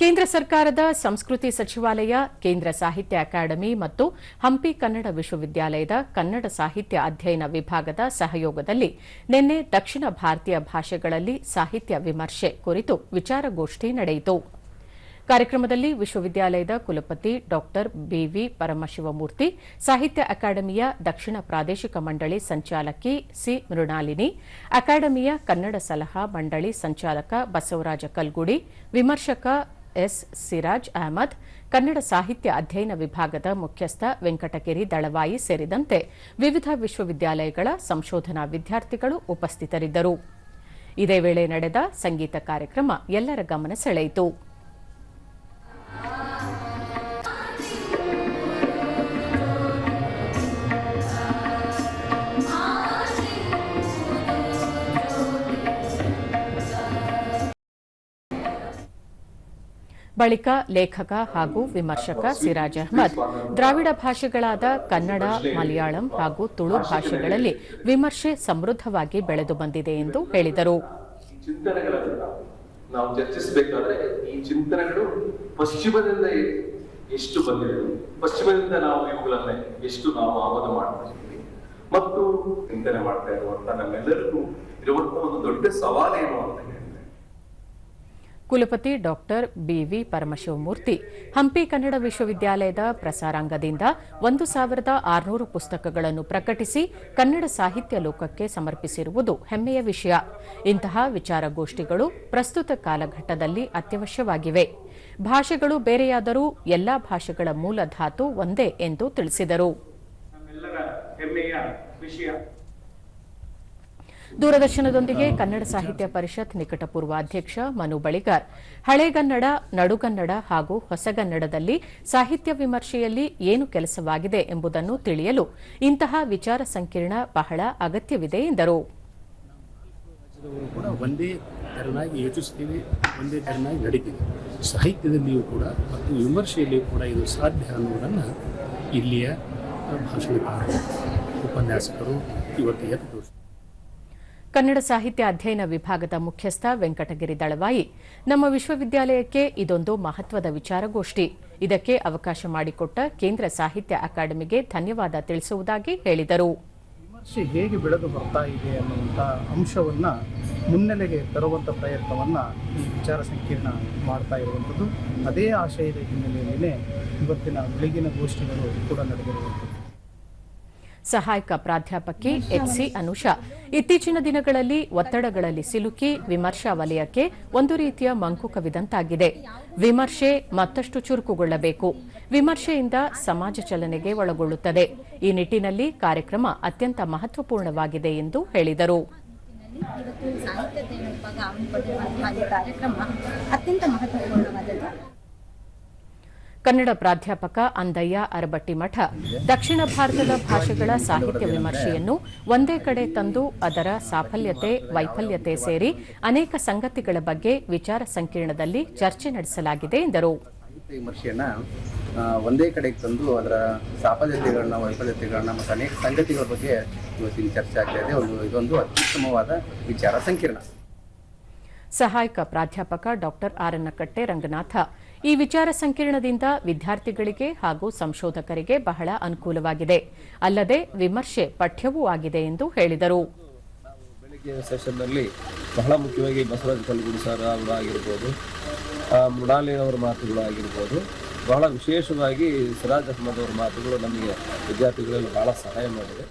ಕೇಂದ್ರ ಸರ್ಕಾರದ ಸಂಸ್ಕೃತಿ ಸಚಿವಾಲಯ, ಕೇಂದ್ರ ಸಾಹಿತ್ಯ ಅಕಾಡೆಮಿ ಮತ್ತು ಹಂಪಿ ಕನ್ನಡ ವಿಶ್ವವಿದ್ಯಾಲಯದ ಕನ್ನಡ ಸಾಹಿತ್ಯ ಅಧ್ಯಯನ ವಿಭಾಗದ ಸಹಯೋಗದಲ್ಲಿ ನಿನ್ನೆ ದಕ್ಷಿಣ ಭಾರತೀಯ ಭಾಷೆಗಳಲ್ಲಿ ಸಾಹಿತ್ಯ ವಿಮರ್ಶೆ ಕುರಿತು ವಿಚಾರಗೋಷ್ಠಿ ನಡೆಯಿತು. ಕಾರ್ಯಕ್ರಮದಲ್ಲಿ ವಿಶ್ವವಿದ್ಯಾಲಯದ ಕುಲಪತಿ ಡಾ ಬಿವಿ ಪರಮಶಿವಮೂರ್ತಿ, ಸಾಹಿತ್ಯ ಅಕಾಡೆಮಿಯ ದಕ್ಷಿಣ ಪ್ರಾದೇಶಿಕ ಮಂಡಳಿ ಸಂಚಾಲಕಿ ಸಿ. ಮೃಣಾಲಿನಿ, ಅಕಾಡೆಮಿಯ ಕನ್ನಡ ಸಲಹಾ ಮಂಡಳಿ ಸಂಚಾಲಕ ಬಸವರಾಜ ಕಲ್ಗುಡಿ, ವಿಮರ್ಶಕ ಎಸ್ ಸಿರಾಜ್ ಅಹಮದ್, ಕನ್ನಡ ಸಾಹಿತ್ಯ ಅಧ್ಯಯನ ವಿಭಾಗದ ಮುಖ್ಯಸ್ಥ ವೆಂಕಟಗಿರಿ ದಳವಾಯಿ ಸೇರಿದಂತೆ ವಿವಿಧ ವಿಶ್ವವಿದ್ಯಾಲಯಗಳ ಸಂಶೋಧನಾ ವಿದ್ಯಾರ್ಥಿಗಳು ಉಪಸ್ಥಿತರಿದ್ದರು. ಇದೇ ವೇಳೆ ನಡೆದ ಸಂಗೀತ ಕಾರ್ಯಕ್ರಮ ಎಲ್ಲರ ಗಮನ ಸೆಳೆಯಿತು. ಬಳಿಕ ಲೇಖಕ ಹಾಗೂ ವಿಮರ್ಶಕ ಸಿರಾಜ್ ಅಹ್ಮದ್, ದ್ರಾವಿಡ ಭಾಷೆಗಳಾದ ಕನ್ನಡ, ಮಲಯಾಳಂ ಹಾಗೂ ತುಳು ಭಾಷೆಗಳಲ್ಲಿ ವಿಮರ್ಶೆ ಸಮೃದ್ಧವಾಗಿ ಬೆಳೆದು ಬಂದಿದೆ ಎಂದು ಹೇಳಿದರು. ನಾವು ಚರ್ಚಿಸಬೇಕಾದ್ರೆ ಈ ಚಿಂತನೆಗಳು ಪಶ್ಚಿಮದಿಂದ ಎಷ್ಟು ಬಂದಿದೆ? ಪಶ್ಚಿಮದಿಂದ ನಾವು ಇವುಗಳನ್ನ ಎಷ್ಟು ನಾವು ಆಮದು ಮಾಡ್ತಿದ್ದೀವಿ? ಮತ್ತು ಚಿಂತನೆ ಮಾಡ್ತಾ ಇರುವಂತ ನಮ್ಮೆಲ್ಲರಿಗೂ ಇರುವಂತಹ ಒಂದು ದೊಡ್ಡ ಸವಾಲೇನು ಅಂತ ಕುಲಪತಿ doctor B V Paramashivamurthy. Hampi Kannada ವಿಶ್ವವಿದ್ಯಾಲಯದ ಪ್ರಸಾರಾಂಗದಿಂದ ಒಂದು ಸಾವಿರದ ಆರುನೂರು ಪುಸ್ತಕಗಳನ್ನು ಪ್ರಕಟಿಸಿ ಕನ್ನಡ ಸಾಹಿತ್ಯ ಲೋಕಕ್ಕೆ ಸಮರ್ಪಿಸಿರುವುದು ಹೆಮ್ಮೆಯ ವಿಷಯ. ಇಂತಹ ವಿಚಾರಗೋಷ್ಠಿಗಳು ಪ್ರಸ್ತುತ ಕಾಲಘಟ್ಟದಲ್ಲಿ ಅತ್ಯವಶ್ಯವಾಗಿವೆ. ಭಾಷೆಗಳು ಬೇರೆಯಾದರೂ ಎಲ್ಲಾ ಭಾಷೆಗಳ ಮೂಲ ಧಾತು ಒಂದೇ ಎಂದು ತಿಳಿಸಿದರು. ದೂರದರ್ಶನದೊಂದಿಗೆ ಕನ್ನಡ ಸಾಹಿತ್ಯ ಪರಿಷತ್ ನಿಕಟಪೂರ್ವ ಅಧ್ಯಕ್ಷ ಮನು ಬಳಿಗಾರ್. ಹಳೆಗನ್ನಡ ನಡುಗನ್ನಡ ಹಾಗೂ ಹೊಸಗನ್ನಡದಲ್ಲಿ ಸಾಹಿತ್ಯ ವಿಮರ್ಶೆಯಲ್ಲಿ ಏನು ಕೆಲಸವಾಗಿದೆ ಎಂಬುದನ್ನು ತಿಳಿಯಲು ಇಂತಹ ವಿಚಾರ ಸಂಕಿರಣ ಬಹಳ ಅಗತ್ಯವಿದೆ ಎಂದರು. ಒಂದೇ ತೆರನಾಗಿ ಯೋಚಿಸ್ತೀವಿ ಒಂದೇ ತೆರನಾಗಿ ನಡೀತೀವಿ. ಸಾಹಿತ್ಯದಲ್ಲಿಯೂ ಕೂಡ ಮತ್ತು ವಿಮರ್ಶೆಯಲ್ಲಿಯೂ ಕೂಡ ಇದು ಸಾಧ್ಯ ಅನ್ನೋದನ್ನು ಇಲ್ಲಿಯ ಭಾಷಣಕಾರರು ಉಪನ್ಯಾಸಕರು ಇವತ್ತು ಎತ್ತು ತೋರಿಸ್ತಾರೆ. ಕನ್ನಡ ಸಾಹಿತ್ಯ ಅಧ್ಯಯನ ವಿಭಾಗದ ಮುಖ್ಯಸ್ಥ ವೆಂಕಟಗಿರಿ ದಳವಾಯಿ. ನಮ್ಮ ವಿಶ್ವವಿದ್ಯಾಲಯಕ್ಕೆ ಇದೊಂದು ಮಹತ್ವದ ವಿಚಾರಗೋಷ್ಠಿ. ಇದಕ್ಕೆ ಅವಕಾಶ ಮಾಡಿಕೊಟ್ಟ ಕೇಂದ್ರ ಸಾಹಿತ್ಯ ಅಕಾಡೆಮಿಗೆ ಧನ್ಯವಾದ ತಿಳಿಸುವುದಾಗಿ ಹೇಳಿದರು. ಹೇಗೆ ಬೆಳೆದು ಬರ್ತಾ ಇದೆ ಅನ್ನುವಂಥ ಅಂಶವನ್ನು ಮುನ್ನೆಲೆಗೆ ತರುವಂಥ ಪ್ರಯತ್ನವನ್ನು ಈ ವಿಚಾರ ಸಂಕೀರ್ಣ ಮಾಡ್ತಾ ಇರುವಂಥದ್ದು. ಅದೇ ಆಶಯದ ಹಿನ್ನೆಲೆಯಲ್ಲೇ ಇವತ್ತಿನ ಬೆಳಗಿನ ಗೋಷ್ಠಿಗಳು ಕೂಡ ನಡೆದಿರುವಂಥದ್ದು. ಸಹಾಯಕ ಪ್ರಾಧ್ಯಾಪಕಿ ಎಚ್ಸಿ ಅನುಷಾ. ಇತ್ತೀಚಿನ ದಿನಗಳಲ್ಲಿ ಒತ್ತಡಗಳಲ್ಲಿ ಸಿಲುಕಿ ವಿಮರ್ಶಾ ವಲಯಕ್ಕೆ ಒಂದು ರೀತಿಯ ಮಂಕು ಕವಿದಂತಾಗಿದೆ. ವಿಮರ್ಶೆ ಮತ್ತಷ್ಟು ಚುರುಕುಗೊಳ್ಳಬೇಕು. ವಿಮರ್ಶೆಯಿಂದ ಸಮಾಜ ಚಲನೆಗೆ ಒಳಗೊಳ್ಳುತ್ತದೆ. ಈ ನಿಟ್ಟಿನಲ್ಲಿ ಕಾರ್ಯಕ್ರಮ ಅತ್ಯಂತ ಮಹತ್ವಪೂರ್ಣವಾಗಿದೆ ಎಂದು ಹೇಳಿದರು. ಇವತ್ತು ಸಾಹಿತ್ಯ ಕಾರ್ಯಕ್ರಮ ಅತ್ಯಂತ ಮಹತ್ವಪೂರ್ಣವಾದದ್ದು. ಕನ್ನಡ ಪ್ರಾಧ್ಯಾಪಕ ಅಂದಯ್ಯ ಅರಬಟ್ಟಿಮಠ ದಕ್ಷಿಣ ಭಾರತದ ಭಾಷೆಗಳ ಸಾಹಿತ್ಯ ವಿಮರ್ಶೆಯನ್ನು ಒಂದೇ ಕಡೆ ತಂದು ಅದರ ಸಾಫಲ್ಯತೆ ವೈಫಲ್ಯತೆ ಸೇರಿ ಅನೇಕ ಸಂಗತಿಗಳ ಬಗ್ಗೆ ವಿಚಾರ ಸಂಕಿರಣದಲ್ಲಿ ಚರ್ಚೆ ನಡೆಸಲಾಗಿದೆ ಎಂದರು. ವಿಮರ್ಶೆಯನ್ನ ಒಂದೇ ಕಡೆಗೆ ತಂದು ಅದರ ಸಾಫಲ್ಯತೆಗಳನ್ನ ವೈಫಲ್ಯತೆಗಳನ್ನ ಮತ್ತು ಅನೇಕ ಸಂಗತಿಗಳ ಬಗ್ಗೆ ಇವತ್ತಿನ ಚರ್ಚೆ ಆಗ್ತಾ ಇದೆ. ಒಂದು ಇದೊಂದು ಅತ್ಯುತ್ತಮವಾದ ವಿಚಾರ ಸಂಕಿರಣ. ಸಹಾಯಕ ಪ್ರಾಧ್ಯಾಪಕ ಡಾ ಆರನ್ನಕಟ್ಟೆ ರಂಗನಾಥ ಈ ವಿಚಾರ ಸಂಕಿರಣದಿಂದ ವಿದ್ಯಾರ್ಥಿಗಳಿಗೆ ಹಾಗೂ ಸಂಶೋಧಕರಿಗೆ ಬಹಳ ಅನುಕೂಲವಾಗಿದೆ. ಅಲ್ಲದೆ ವಿಮರ್ಶೆ ಪಠ್ಯವೂ ಆಗಿದೆ ಎಂದು ಹೇಳಿದರು. ಸೆಷನ್ನಲ್ಲಿ ಬಹಳ ಮುಖ್ಯವಾಗಿ ಬಸವರಾಜ ಕಲ್ಗುಡಿ ಸರ್ ಅವರು ಆಗಿರ್ಬೋದು ಆ, ಮೃಣಾಲಿನವರ ಮಾತುಗಳು ಆಗಿರ್ಬೋದು ಬಹಳ ವಿಶೇಷವಾಗಿ ಸಿರಾಜ್ ಅಹ್ಮದ್ ಅವರ ಮಾತುಗಳು ನಮಗೆ ವಿದ್ಯಾರ್ಥಿಗಳಲ್ಲಿ ಬಹಳ ಸಹಾಯ ಮಾಡಿದೆ.